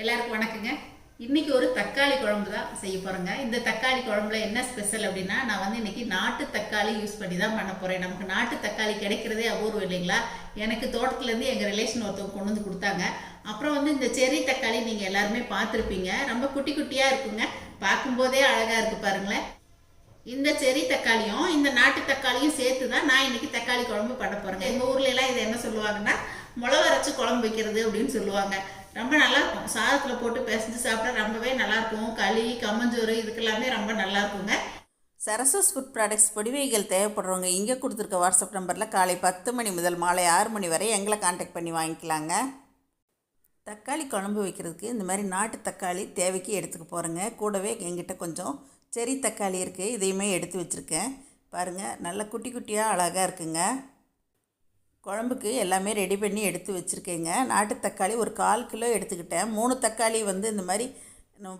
எல்லாருக்கும் வணக்கங்க. இன்னைக்கு ஒரு தக்காளி குழம்பு தான் செய்ய போறேங்க. இந்த தக்காளி குழம்புல என்ன ஸ்பெஷல் அப்படின்னா நான் வந்து இன்னைக்கு நாட்டு தக்காளி யூஸ் பண்ணி தான் பண்ண போறேன். நமக்கு நாட்டு தக்காளி கிடைக்கிறதே அபூர்வம் இல்லைங்களா? எனக்கு தோட்டத்துல இருந்து எங்க ரிலேஷன் ஒருத்தவங்க கொண்டு வந்து கொடுத்தாங்க. அப்புறம் வந்து இந்த செரி தக்காளி நீங்க எல்லாருமே பார்த்துருப்பீங்க. ரொம்ப குட்டி குட்டியா இருக்குங்க. பார்க்கும்போதே அழகா இருக்கு பாருங்களேன். இந்த செரி தக்காளியும் இந்த நாட்டு தக்காளியும் சேர்த்து தான் நான் இன்னைக்கு தக்காளி குழம்பு பண்ண போறேங்க. எங்க ஊர்ல எல்லாம் இதை என்ன சொல்லுவாங்கன்னா முளை அரைச்சு குழம்பு வைக்கிறது அப்படின்னு சொல்லுவாங்க. ரொம்ப நல்லா இருக்கும் சாதத்துல போட்டு பிசைஞ்சு சாப்பிட்டா ரொம்பவே நல்லா இருக்கும் களி கம்மஞ்சோறு இதுக்கெல்லாமே ரொம்ப நல்லா இருக்குங்க சரசஸ் ஃபுட் ப்ராடக்ட்ஸ் பொடிவைகள் தேவைப்படுறவங்க இங்கே கொடுத்துருக்க வாட்ஸ்அப் நம்பரில் காலை பத்து மணி முதல் மாலை ஆறு மணி வரை எங்களை காண்டாக்ட் பண்ணி வாங்கிக்கலாங்க. தக்காளி குழம்பு வைக்கிறதுக்கு இந்த மாதிரி நாட்டு தக்காளி தேவைக்கு எடுத்துக்க போகிறேங்க கூடவே எங்கிட்ட கொஞ்சம் செரி தக்காளி இருக்குது இதையுமே எடுத்து வச்சுருக்கேன். பாருங்கள் நல்ல குட்டி குட்டியாக அழகாக இருக்குங்க. குழம்புக்கு எல்லாமே ரெடி பண்ணி எடுத்து வச்சுருக்கேங்க. நாட்டு தக்காளி ஒரு கால் கிலோ எடுத்துக்கிட்டேன். மூணு தக்காளி வந்து இந்த மாதிரி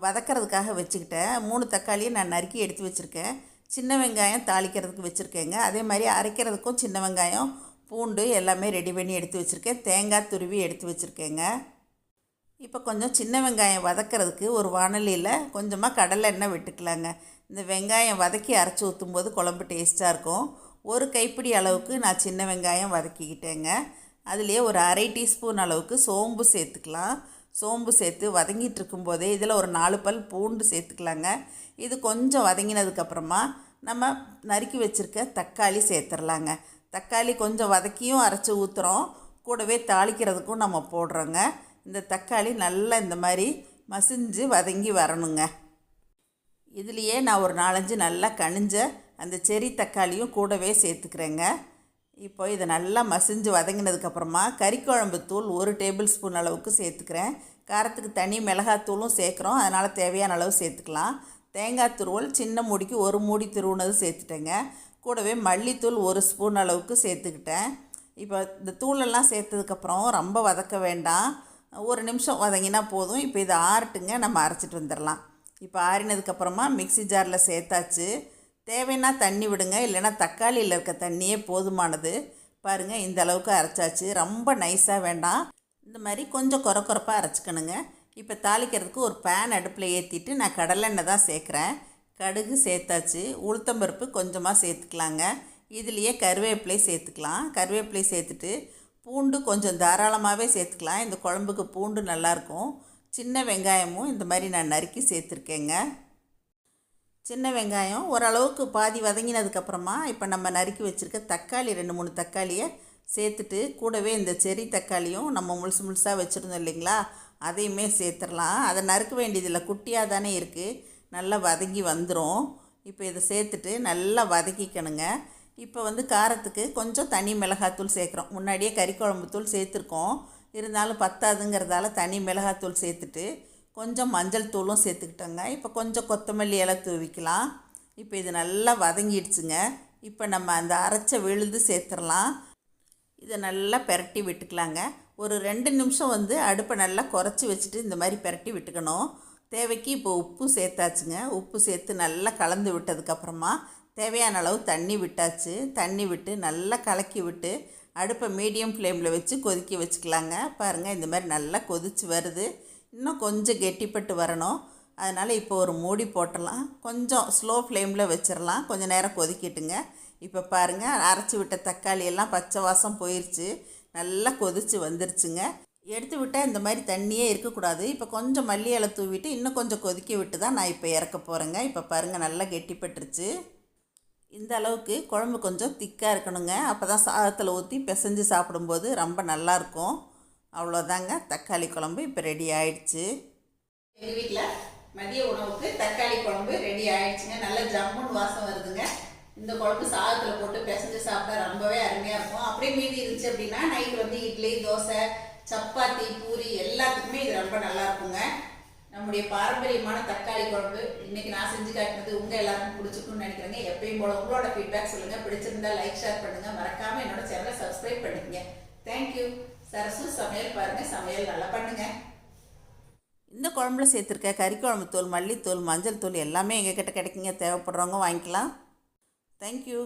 வதக்கிறதுக்காக வச்சுக்கிட்டேன். மூணு தக்காளியை நான் நறுக்கி எடுத்து வச்சுருக்கேன். சின்ன வெங்காயம் தாளிக்கிறதுக்கு வச்சுருக்கேங்க. அதே மாதிரி அரைக்கிறதுக்கும் சின்ன வெங்காயம் பூண்டு எல்லாமே ரெடி பண்ணி எடுத்து வச்சுருக்கேன். தேங்காய் துருவி எடுத்து வச்சுருக்கேங்க. இப்போ கொஞ்சம் சின்ன வெங்காயம் வதக்கிறதுக்கு ஒரு வானலியில் கொஞ்சமாக கடலை எண்ணெய் விட்டுக்கலாங்க. இந்த வெங்காயம் வதக்கி அரைச்சி ஊற்றும்போது குழம்பு டேஸ்ட்டாக இருக்கும். ஒரு கைப்பிடி அளவுக்கு நான் சின்ன வெங்காயம் வதக்கிக்கிட்டேங்க. அதுலேயே ஒரு அரை டீஸ்பூன் அளவுக்கு சோம்பு சேர்த்துக்கலாம். சோம்பு சேர்த்து வதங்கிட்டு இருக்கும்போதே இதில் ஒரு நாலு பல் பூண்டு சேர்த்துக்கலாங்க. இது கொஞ்சம் வதங்கினதுக்கப்புறமா நம்ம நறுக்கி வச்சுருக்க தக்காளி சேர்த்துடலாங்க தக்காளி கொஞ்சம் வதக்கியும் அரைச்சி ஊற்றுறோம் கூடவே தாளிக்கிறதுக்கும் நம்ம போடுறோங்க. இந்த தக்காளி நல்லா இந்த மாதிரி மசிஞ்சு வதங்கி வரணுங்க. இதுலேயே நான் ஒரு நாலஞ்சு நல்லா கனிஞ்ச அந்த செரி தக்காளியும் கூடவே சேர்த்துக்கிறேங்க. இப்போ இதை நல்லா மசிஞ்சு வதங்கினதுக்கப்புறமா கறிக்குழம்பு தூள் ஒரு டேபிள் ஸ்பூன் அளவுக்கு சேர்த்துக்கிறேன். காரத்துக்கு தனி மிளகாத்தூளும் சேர்க்குறோம். அதனால் தேவையான அளவு சேர்த்துக்கலாம். தேங்காய் துருவல் சின்ன மூடிக்கு ஒரு மூடி துருவுனது சேர்த்துட்டேங்க. கூடவே மல்லித்தூள் ஒரு ஸ்பூன் அளவுக்கு சேர்த்துக்கிட்டேன். இப்போ இந்த தூளெல்லாம் சேர்த்ததுக்கப்புறம் ரொம்ப வதக்க வேண்டாம். ஒரு நிமிஷம் வதங்கினா போதும். இப்போ இதை ஆறட்டுங்க. நம்ம அரைச்சிட்டு வந்துடலாம். இப்போ ஆறினதுக்கப்புறமா மிக்ஸி ஜாரில் சேர்த்தாச்சு. தேவைன்னா தண்ணி விடுங்க இல்லைன்னா தக்காளியில் இருக்க தண்ணியே போதுமானது. பாருங்கள் இந்த அளவுக்கு அரைச்சாச்சு. ரொம்ப நைஸாக வேண்டாம். இந்த மாதிரி கொஞ்சம் குறை குறைப்பாக அரைச்சிக்கணுங்க. இப்போ தாளிக்கிறதுக்கு ஒரு பேன் அடுப்பில் ஏற்றிட்டு நான் கடலெண்ணெய் தான் சேர்க்குறேன். கடுகு சேர்த்தாச்சு. உளுத்தம்பருப்பு கொஞ்சமாக சேர்த்துக்கலாங்க. இதுலேயே கருவேப்பிலை சேர்த்துக்கலாம். கருவேப்பிலை சேர்த்துட்டு பூண்டு கொஞ்சம் தாராளமாகவே சேர்த்துக்கலாம். இந்த குழம்புக்கு பூண்டு நல்லாயிருக்கும் சின்ன வெங்காயமும் இந்த மாதிரி நான் நறுக்கி சேர்த்துருக்கேங்க. சின்ன வெங்காயம் ஓரளவுக்கு பாதி வதங்கினதுக்கப்புறமா இப்போ நம்ம நறுக்கி வச்சுருக்க தக்காளி ரெண்டு மூணு தக்காளியை சேர்த்துட்டு கூடவே இந்த செரி தக்காளியும் நம்ம முழுசு முழுசாக வச்சுருந்தோம் இல்லைங்களா? அதையுமே சேர்த்துடலாம். அதை நறுக்க வேண்டியதில்லை குட்டியாக தானே இருக்குது நல்லா வதங்கி வந்துடும் இப்போ இதை சேர்த்துட்டு நல்லா வதக்கிக்கணுங்க. இப்போ வந்து காரத்துக்கு கொஞ்சம் தனி மிளகாத்தூள் சேர்க்குறோம். முன்னாடியே கறி குழம்பு தூள் சேர்த்துருக்கோம். இருந்தாலும் பத்தாதுங்கிறதால தனி மிளகாத்தூள் சேர்த்துட்டு கொஞ்சம் மஞ்சள் தூளும் சேர்த்துக்கிட்டோங்க. இப்போ கொஞ்சம் கொத்தமல்லி இலை தூவிக்கலாம். இப்போ இது நல்லா வதங்கிடுச்சுங்க. இப்போ நம்ம அந்த அரைச்ச விழுது சேர்த்துடலாம். இதை நல்லா பெரட்டி விட்டுக்கலாங்க. ஒரு ரெண்டு நிமிஷம் வந்து அடுப்பை நல்லா குறைச்சி வச்சுட்டு இந்த மாதிரி பெரட்டி விட்டுக்கணும். தேவைக்கு இப்போ உப்பு சேர்த்தாச்சுங்க. உப்பு சேர்த்து நல்லா கலந்து விட்டதுக்கப்புறமா தேவையான அளவு தண்ணி விட்டாச்சு. தண்ணி விட்டு நல்லா கலக்கி விட்டு அடுப்பை மீடியம் ஃப்ளேமில் வச்சு கொதிக்க வச்சுக்கலாங்க. பாருங்கள் இந்த மாதிரி நல்லா கொதிச்சு வருது. இன்னும் கொஞ்சம் கெட்டிப்பட்டு வரணும். அதனால் இப்போ ஒரு மூடி போட்டலாம் கொஞ்சம் ஸ்லோ ஃப்ளேமில் வச்சிடலாம். கொஞ்சம் நேரம் கொதிக்கிட்டுங்க. இப்போ பாருங்கள் அரைச்சி விட்ட தக்காளி எல்லாம் பச்சை வாசம் போயிடுச்சு நல்லா கொதிச்சு வந்துருச்சுங்க. எடுத்து விட்டால் இந்த மாதிரி தண்ணியே இருக்கக்கூடாது. இப்போ கொஞ்சம் மல்லி இலை தூவிட்டு இன்னும் கொஞ்சம் கொதிக்க விட்டு தான் நான் இப்போ இறக்க போகிறேங்க இப்போ பாருங்கள் நல்லா கெட்டிப்பட்டுருச்சு. இந்த அளவுக்கு குழம்பு கொஞ்சம் திக்காக இருக்கணுங்க. அப்போ தான் சாதத்தில் ஊற்றி பிசைஞ்சு சாப்பிடும்போது ரொம்ப நல்லாயிருக்கும் அவ்வளோதாங்க. தக்காளி குழம்பு இப்போ ரெடி ஆயிடுச்சு. எங்கள் வீட்டில் மதிய உணவுக்கு தக்காளி குழம்பு ரெடி ஆயிடுச்சுங்க. நல்ல ஜம்முன்னு வாசம் வருதுங்க. இந்த குழம்பு சாதத்தில் போட்டு பிசைஞ்சு சாப்பிட்டா ரொம்பவே அருமையாக இருக்கும். அப்படியே மீதி இருந்துச்சு அப்படின்னா நைட் வந்து இட்லி தோசை சப்பாத்தி பூரி எல்லாத்துக்குமே இது ரொம்ப நல்லா இருக்குங்க. நம்முடைய பாரம்பரியமான தக்காளி குழம்பு. இன்னைக்கு நான் செஞ்சு காட்டினது உங்க எல்லாருக்கும் பிடிச்சிருக்கும்னு நினைக்கிறேங்க. எப்பயும் போல உங்களோட ஃபீட்பேக் சொல்லுங்க. பிடிச்சிருந்தா லைக் ஷேர் பண்ணுங்க. மறக்காம என்னோட சேனலை சப்ஸ்கிரைப் பண்ணிக்கங்க. தேங்க்யூ சரசு சமையல் பாருங்க சமையல் நல்லா பண்ணுங்க. இந்த குழம்புல சேர்த்துருக்க கறி குழம்பு தூள் மல்லித்தூள் மஞ்சள் தூள் எல்லாமே எங்கள் கிட்டே கிடைக்குங்க. தேவைப்படுறவங்க வாங்கிக்கலாம். தேங்க்யூ